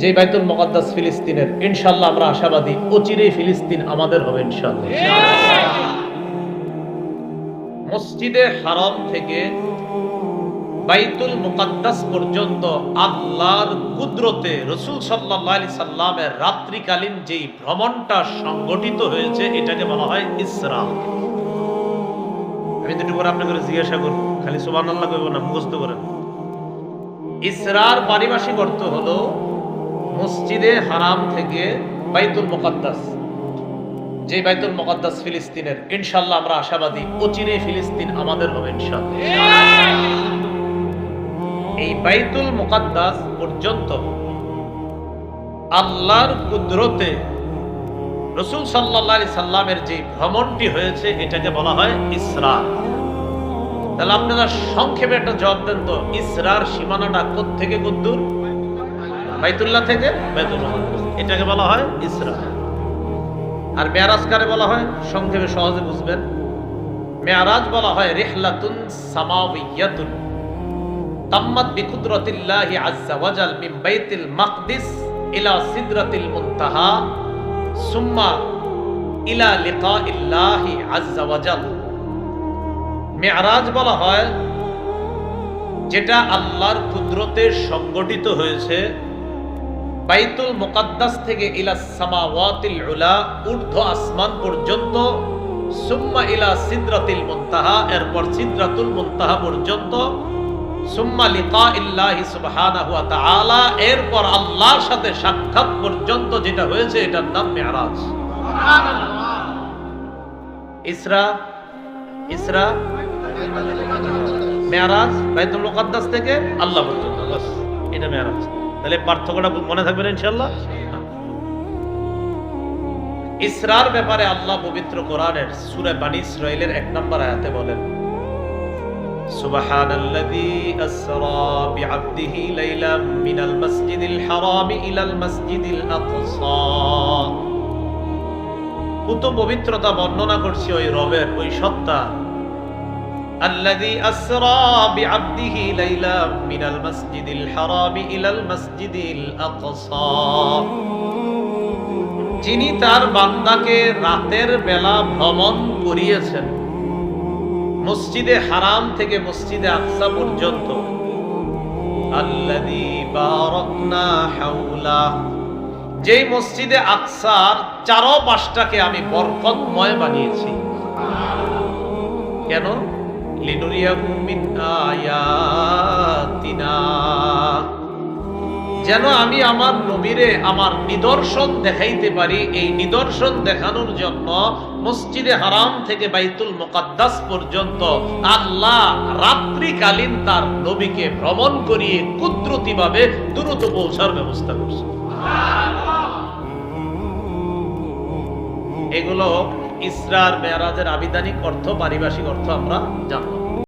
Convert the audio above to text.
যে বাইতুল মুকাদ্দাস ফিলিস্তিনের ইনশাল্লাহ আমরা আশাবাদী অচিরেই ফিলিস্তিন আমাদের হবে ইনশাল্লাহ মসজিদে হারাম থেকে বাইতুল মুকাদ্দাস পর্যন্ত আল্লাহর কুদরতে রসুল সাল্লাহ আলি সাল্লামের রাত্রিকালীন যেই ভ্রমণটা সংগঠিত হয়েছে, এটাকে বলা হয় ইসরা। আমি দুটো করে আপনাকে জিজ্ঞাসা করব, খালি সুবান আল্লাহ করব না, মুখস্থ করেন। ইসরার পারিভাষিক অর্থ হলো মসজিদে হারাম থেকে বাইতুল মুকাদ্দাস যে বাইতুল মুকাদ্দাস ফিলিস্তিনের ইনশাল্লাহ আমরা আশাবাদী অচিরেই ফিলিস্তিন আমাদের হবে ইনশাল্লাহ এই বাইতুল মুকাদ্দাস পর্যন্ত আল্লাহর কুদরতে রসুল সাল্লাহ সাল্লামের যে ভ্রমণটি হয়েছে, এটাকে বলা হয় ইসরা। তাহলে আপনারা সংক্ষেপে একটা জবাব দেন তো, ইসরার সীমানাটা থেকে কদ্দূর বাইতুল্লাহ থেকে? বাইতুল এটাকে বলা হয় ইসরা। আর মেয়ারাজ কারে বলা হয় সংক্ষেপে সহজে বুঝবেন মেয়ারাজ বলা হয় রিহলাতুন সামাউইয়াতুন তাম্মাত বিকুদরতিল্লাহি আজ্জা ওয়াজাল মিন বাইতিল মাকদিস ইলা সিদরাতিল মুনতাহা সুম্মা ইলা লিকাইল্লাহি আজ্জা ওয়াজাল। মেয়ারাজ বলা হয় যেটা আল্লাহর কুদরতে সংগঠিত হয়েছে বাইতুল মুকাদ্দাস থেকে ইলা সামাওয়াতিল উলা, ঊর্ধ্ব আসমান পর্যন্ত, সুম্মা ইলা সিদরাতিল মুনতাহা, এরপর সিদরাতুল মুনতাহা পর্যন্ত, সুম্মা লিকা ইল্লাহি সুবহানাহু ওয়া তাআলা, এরপর আল্লাহর সাথে সাক্ষাৎ পর্যন্ত যেটা হয়েছে, এটার নাম মেরাজ। ইসরা ইসরা, মেরাজ, বাইতুল মুকাদ্দাস থেকে আল্লাহ পর্যন্ত। এটা মেরাজ। তাহলে পার্থক্যটা মনে থাকবে না ইনশাআল্লাহ ইসরার ব্যাপারে আল্লাহ পবিত্র কোরআনের সূরা বানী ইসরাইলের এক নম্বর আয়াতে বলেন سبحان الذي أسرى بعبده ليلا من المسجد الحرام إلى المسجد الأقصى কত পবিত্রতা বর্ণনা করছি ওই রবের ওই সত্তা الذي أسرى بعبده ليلا من المسجد الحرام إلى المسجد الأقصى যিনি তার বান্দাকে রাতের বেলা ভ্রমণ করিয়েছেন মসজিদে হারাম থেকে মসজিদে আকসা পর্যন্ত আল্লাযী বারাকনা হাওলা যেই মসজিদে আকসার চারো পাশটাকে আমি বরকতময় বানিয়েছি কেন যেন আমি আমার নবীরে আমার নিদর্শন দেখাইতে পারি, এই নিদর্শন দেখানোর জন্য মসজিদে হারাম থেকে বাইতুল মোকাদ্দাস পর্যন্ত আল্লাহ রাত্রিকালীন তার নবীকে ভ্রমণ করিয়ে কুদরতিভাবে দ্রুত পৌঁছার ব্যবস্থা করছে। এগুলো ইসরার মেয়ারাজের আবিধানিক অর্থ পারিভাষিক অর্থ আমরা জানব।